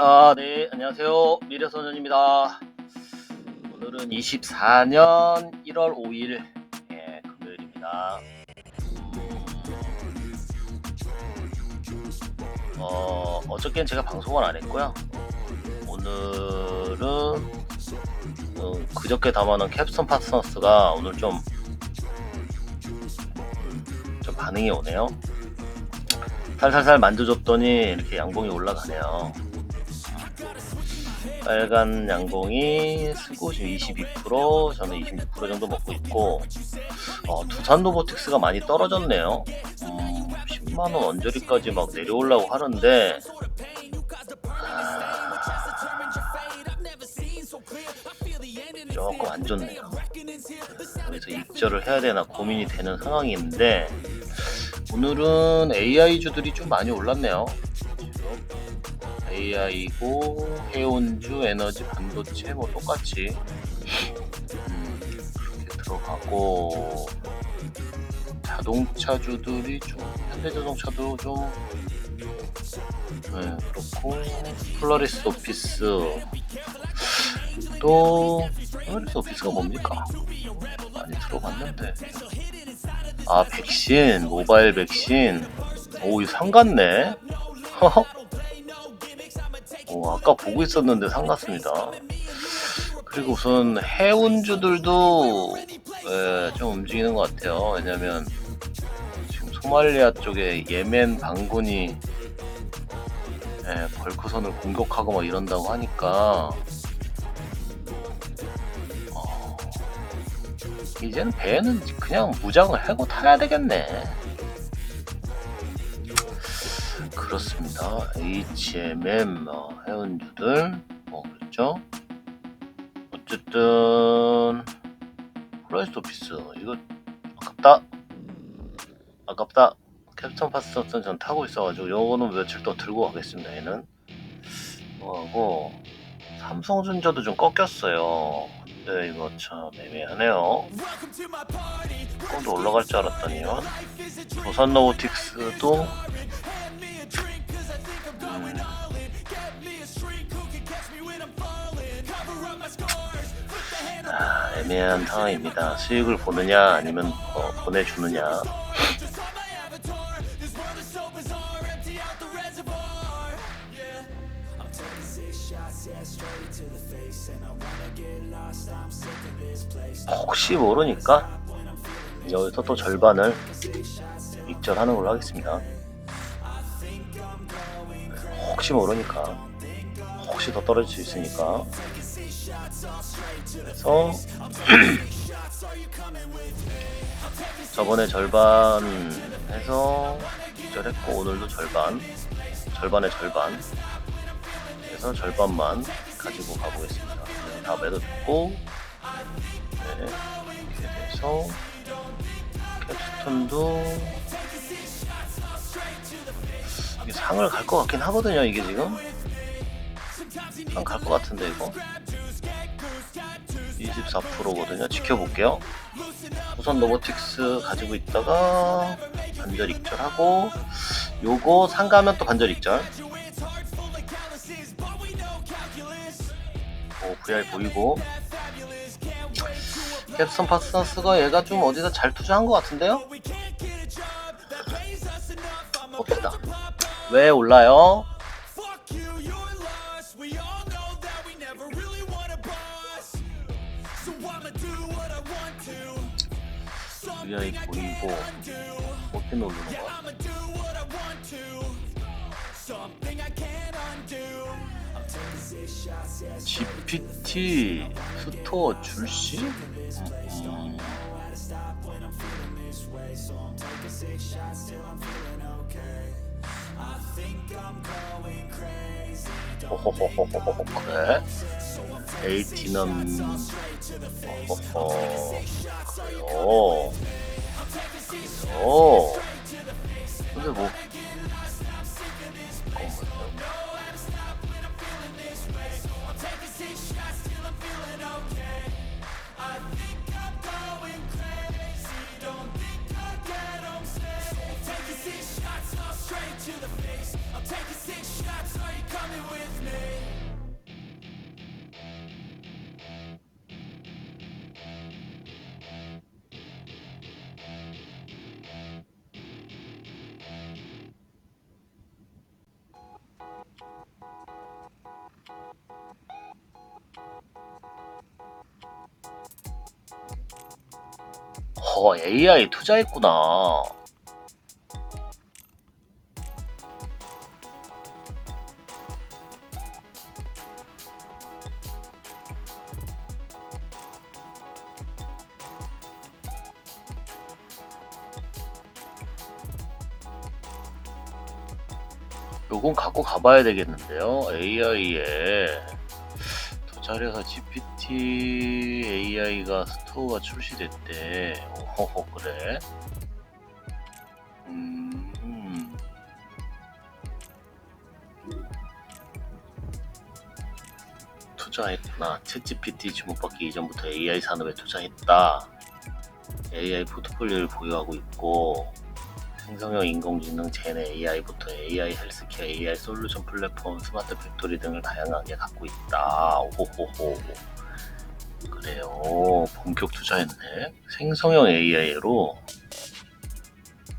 아, 네, 안녕하세요. 미래소년입니다. 오늘은 24년 1월 5일, 예, 금요일입니다. 어, 어저께는 제가 방송을 안 했고요. 오늘은, 어, 그저께 담아놓은 캡스톤 파트너스가 오늘 좀, 음, 좀 반응이 오네요. 살살살 만져줬더니 이렇게 양봉이 올라가네요. 빨간 양봉이 쓰고 지금 22% 저는 26% 정도 먹고 있고 어, 두산 로보틱스가 많이 떨어졌네요. 음, 10만원 언저리까지 막 내려오려고 하는데 아, 조금 안 좋네요. 여기서 입절을 해야 되나 고민이 되는 상황인데 오늘은 AI주들이 좀 많이 올랐네요. AI고 해운주, 에너지, 반도체 뭐 똑같이. 음, 그렇게 들어가고 자동차주들이 좀 현대자동차도 좀 네, 그렇고 폴라리스 오피스. 또 폴라리스 오피스가 뭡니까? 많이 들어봤는데. 아 백신 모바일 백신. 오 이거 상같네 오, 아까 보고 있었는데 상같습니다 그리고 우선 해운주들도 예, 좀 움직이는 것 같아요 왜냐면 지금 소말리아 쪽에 예멘 반군이 예, 벌크선을 공격하고 막 이런다고 하니까 어, 이젠 배는 그냥 무장을 해고 타야 되겠네. 그렇습니다. HMM 어, 회원주들 뭐 그렇죠. 어쨌든 플라이스 오피스 이거 아깝다. 아깝다. 캡스톤 파스턴 전 타고 있어가지고 요거는 며칠 더 들고 가겠습니다. 얘는 뭐하고 삼성전자도 좀 꺾였어요. 근데 이거 참 애매하네요. 조금 더 올라갈 줄 알았더니요. 도산 로보틱스도 애매한 상황입니다. 수익을 보느냐 아니면 어, 보내주느냐. 혹시 모르니까 여기서 또 절반을 익절하는 걸로 하겠습니다. 혹시 모르니까 혹시 더 떨어질 수 있으니까 그래서 저번에 절반 해서 익절했고 오늘도 절반 절반의 절반 그래서 절반만 가지고 가보겠습니다. 다 매도 듣고 네, 이렇게 돼서 캡스톤도 이게 상을 갈 것 같긴 하거든요. 이게 지금 상 갈 것 같은데 이거 24%거든요. 지켜볼게요. 우선 로보틱스 가지고 있다가 반절 익절하고 요거 상가면 또 반절 익절 오, VR 보이고 캡스톤 파스너스가 얘가 좀 어디서 잘 투자한 것 같은데요? 봅시다. 왜 올라요? VI 보이고 어떻게 누르는 거야? GPT 스토어 출시? 음. 호호호호호호 그래? 에이티는 호호 그래요 그래요 근데 뭐 어, AI 투자했구나. 요건 갖고 가봐야 되겠는데요. AI에 투자회사 GPT AI가 스토어가 출시됐대. 오호호 그래? 음. 투자했구나. 챗GPT 주목받기 이전부터 AI 산업에 투자했다. AI 포트폴리오를 보유하고 있고 생성형 인공지능, 젠 AI부터 AI 헬스케어, AI 솔루션 플랫폼, 스마트 팩토리 등을 다양하게 갖고 있다. 오호호호. 그래요. 본격 투자했네. 생성형 AI로.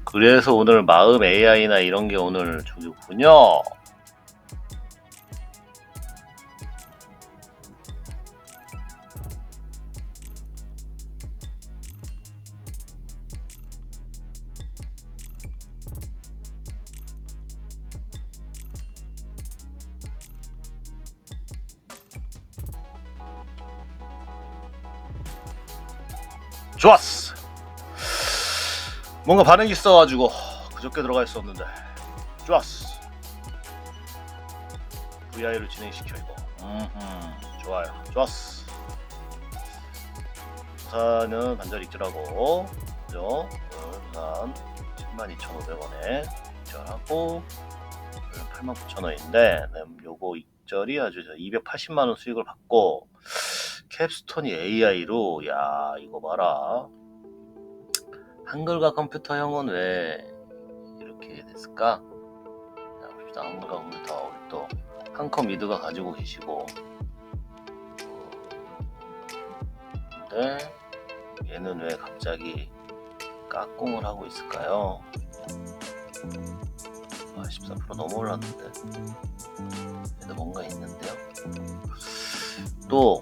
그래서 오늘 마음 AI나 이런 게 오늘 저기군요. 좋았어. 뭔가 반응이 있어가지고 그저께 들어가 있었는데 좋았어. VI를 진행시켜 이거. 음, 좋아요. 좋았어. 부산은 반절 익절하고 그죠? 부산 72,500원에 익절하고 89,000원인데 요거 익절이 아주 280만원 수익을 받고 캡스톤이 AI로 야 이거 봐라. 한글과 컴퓨터형은 왜 이렇게 됐을까? 자 봅시다. 한글과 컴퓨터 우리 또 한컴 미드가 가지고 계시고. 근데 얘는 왜 갑자기 깍공을 하고 있을까요? 아, 14% 넘어 올랐는데. 얘도 뭔가 있는데요. 또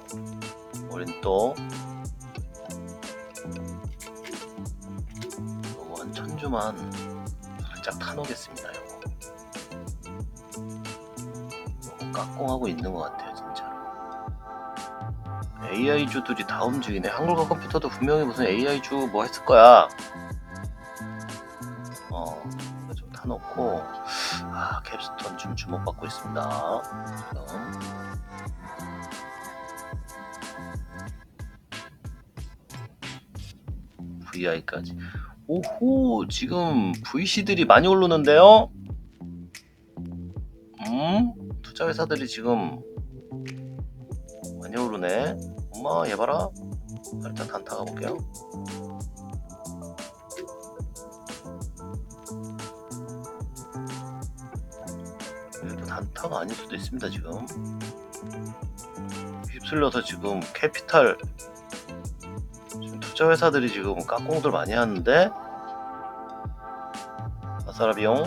우린 또 요거 한 천주만 살짝 타놓겠습니다 요거. 요거 깍공하고 있는 것 같아요 진짜로. AI주들이 다 움직이네. 한글과 컴퓨터도 분명히 무슨 AI주 뭐 했을 거야. 어, 이거 좀 타놓고. 아 캡스톤 좀 주목받고 있습니다. 지금. VI까지. 오호, 지금 VC들이 많이 오르는데요? 음? 투자 회사들이 지금 많이 오르네. 엄마, 얘 봐라. 일단 단타 가볼게요. 단타가 아닐 수도 있습니다, 지금. 휩쓸려서 지금 캐피탈 투자 회사들이 지금 깍공들 많이 하는데 아사라 비용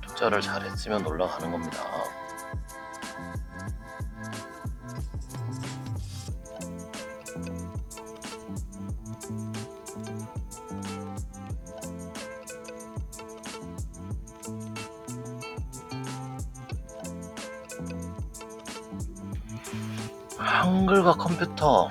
투자를 잘했으면 올라가는 겁니다. 컴퓨터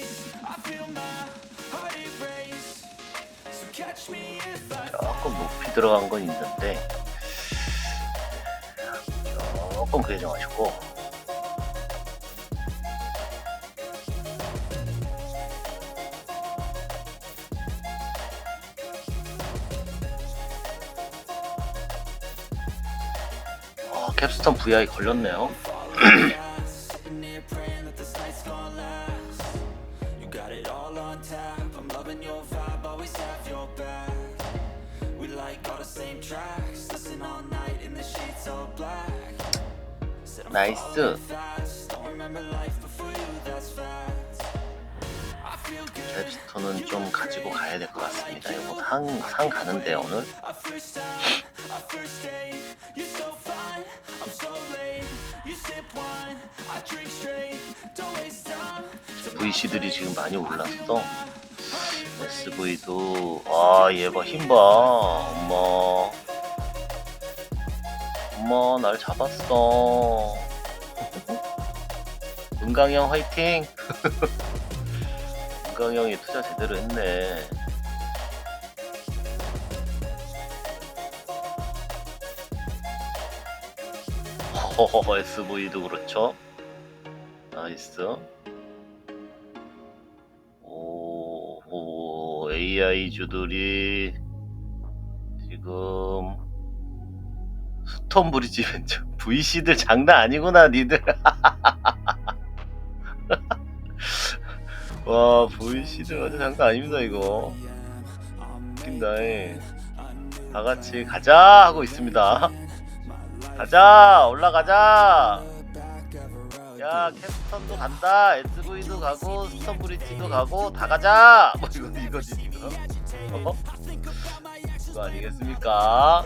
조금 높이 들어간 건 있는데 조금 그게 좀 아쉽고. 어, 캡스톤 VI 걸렸네요 Good. 캡스톤은 좀 가지고 가야 될 것 같습니다 이거 상, 상 가는데 오늘. VC들이 지금 많이 올랐어. SV도 아얘봐 힘봐 엄마 엄마 날 잡았어. 은강형 화이팅! 은강형이 투자 제대로 했네. 허허허 SV도 그렇죠? 나이스. 오, 오 AI주들이 지금 스톤 브리지 벤처 VC들 장난 아니구나 니들. 와 VC들 완전 장난 아닙니다 이거. 웃긴다 예. 다 같이 가자 하고 있습니다. 가자 올라가자. 야 캡스턴도 간다. SV도 가고 스톤 브릿지도 가고 다 가자. 뭐 이거 이거지 지금 어? 그거 아니겠습니까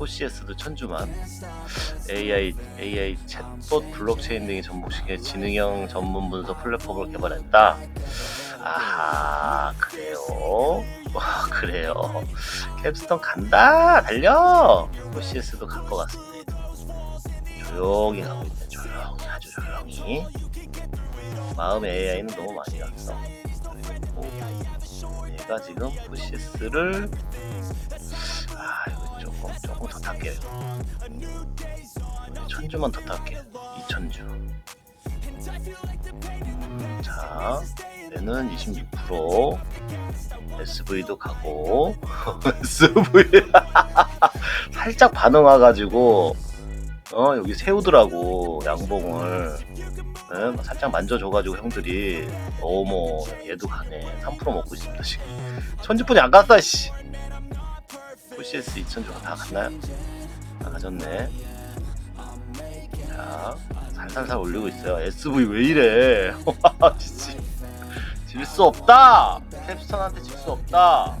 포시에스도 천주만 AI AI 챗봇 블록체인 등이 접목시킨 지능형 전문 분석 플랫폼을 개발했다. 아 그래요? 와 그래요. 캡스톤 간다 달려. 포시에스도 갈 것 같습니다. 조용히 가고 있네. 조용히 아주 조용히. 마음의 AI는 너무 많이 갔어. 그리고 얘가 지금 포시에스를 아 천주만 더 탈게요. 이천주. 음, 자, 얘는 26% SV도 가고. SV 살짝 반응 와가지고 어 여기 세우더라고 양봉을. 예, 막 살짝 만져줘가지고 형들이. 어머 얘도 가네. 3% 먹고 있습니다 지금. 천주분이 안 갔어 씨. PCS 2000주가 다 갔나요? 다 가졌네. 자 살살살 올리고 있어요. SV 왜 이래? 와 진짜. 질수 없다! 캡스턴한테 질 수 없다!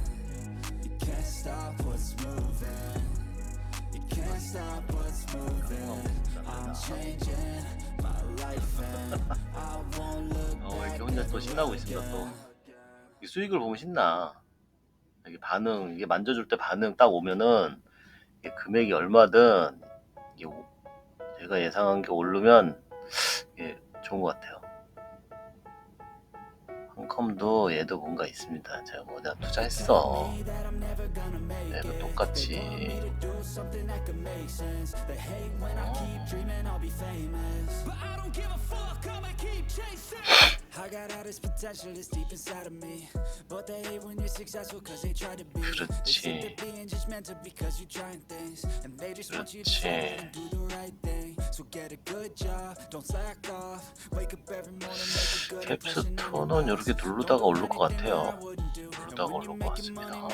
어, 이렇게 혼자 또 신나고 있습니다 또. 이 수익을 보면 신나. 이게 반응 이게 만져줄 때 반응 딱 오면은 금액이 얼마든 제가 예상한 게 오르면 좋은 것 같아요 한컴도 얘도 뭔가 있습니다 제가 뭐 내가 투자했어 얘도. 똑같이 그렇지 그렇지. So get a good job, don't slack off. Wake up every morning, make a good impression on 이렇게 누르다가 오를 것 같아요 I wouldn't do. 올라가 올것 같습니다.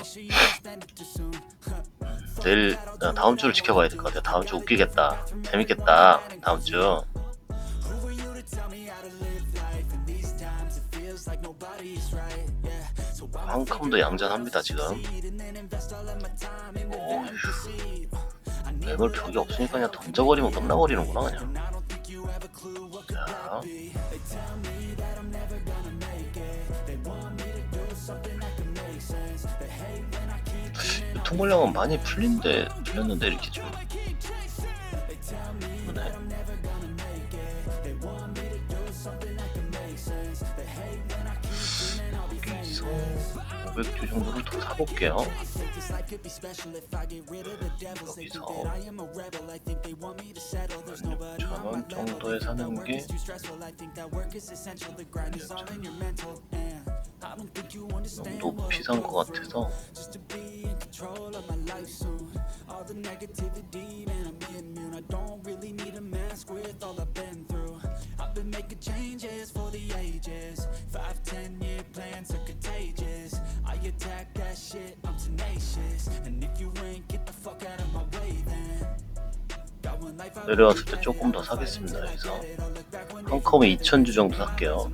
내일 아, 다음 주를 지켜봐야 될 것 같아요. 다음 주 웃기겠다. 재밌겠다. 다음 주. 한컴도 얌전합니다 지금. 오, 매물 벽이 없으니까 그냥 던져버리면 끝나버리는구나 그냥. 자. 유통 물량은 많이 풀린데 풀렸는데 이렇게 좀. 네. 500주 정도를 더 사볼게요. 여기서 16,000원 정도에 사는 게 너무 높이 산 것 같아서 내려왔을 때 조금 더 사겠습니다. 여기서 한 컴에 2,000주 정도 살게요.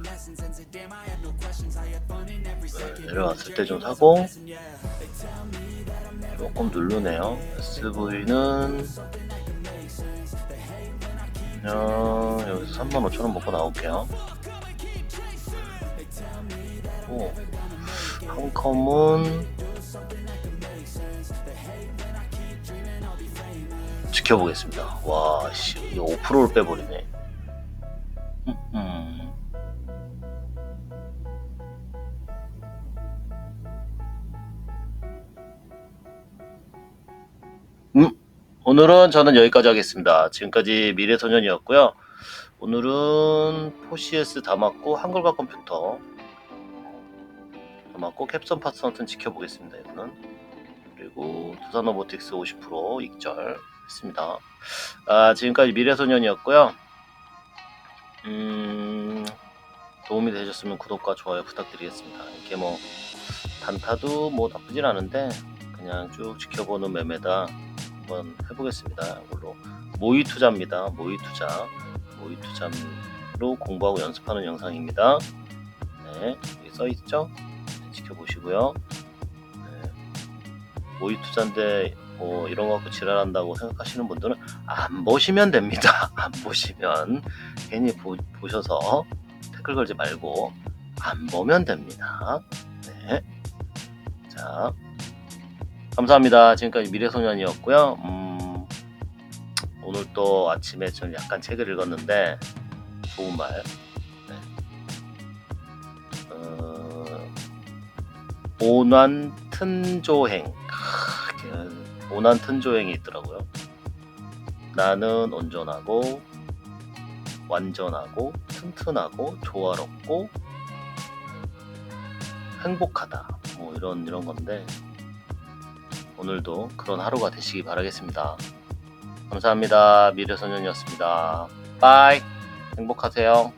네, 내려왔을 때 좀 사고. 조금 누르네요. SV는 그냥 여기서 35,000원 먹고 나올게요. 오, 한 컴은 지켜보겠습니다. 와, 씨, 이거 5%를 빼버리네. 오늘은 저는 여기까지 하겠습니다. 지금까지 미래소년이었고요. 오늘은 포시에스 담았고 한글과 컴퓨터 담았고 캡선 파트너튼 지켜보겠습니다. 이거는 그리고 두산 로보틱스 50% 익절 했습니다. 아, 지금까지 미래소년이었고요. 음, 도움이 되셨으면 구독과 좋아요 부탁드리겠습니다. 이렇게 뭐 단타도 뭐 나쁘진 않은데 그냥 쭉 지켜보는 매매다 한번 해보겠습니다. 이걸로 모의 투자입니다. 모의 투자, 모의 투자로 공부하고 연습하는 영상입니다. 네, 여기 써 있죠? 네, 지켜보시고요. 네, 모의 투자인데 뭐 이런 거 갖고 지랄한다고 생각하시는 분들은 안 보시면 됩니다. 안 보시면 괜히 보, 보셔서 댓글 걸지 말고 안 보면 됩니다. 네. 자, 감사합니다. 지금까지 미래소년이었고요. 음, 오늘 또 아침에 좀 약간 책을 읽었는데 좋은 말. 네. 어, 오난 튼조행. 크, 오난 튼조행이 있더라고요. 나는 온전하고 완전하고 튼튼하고 조화롭고 행복하다. 뭐 이런 이런 건데 오늘도 그런 하루가 되시기 바라겠습니다. 감사합니다. 미래소년이었습니다. 빠이. 행복하세요.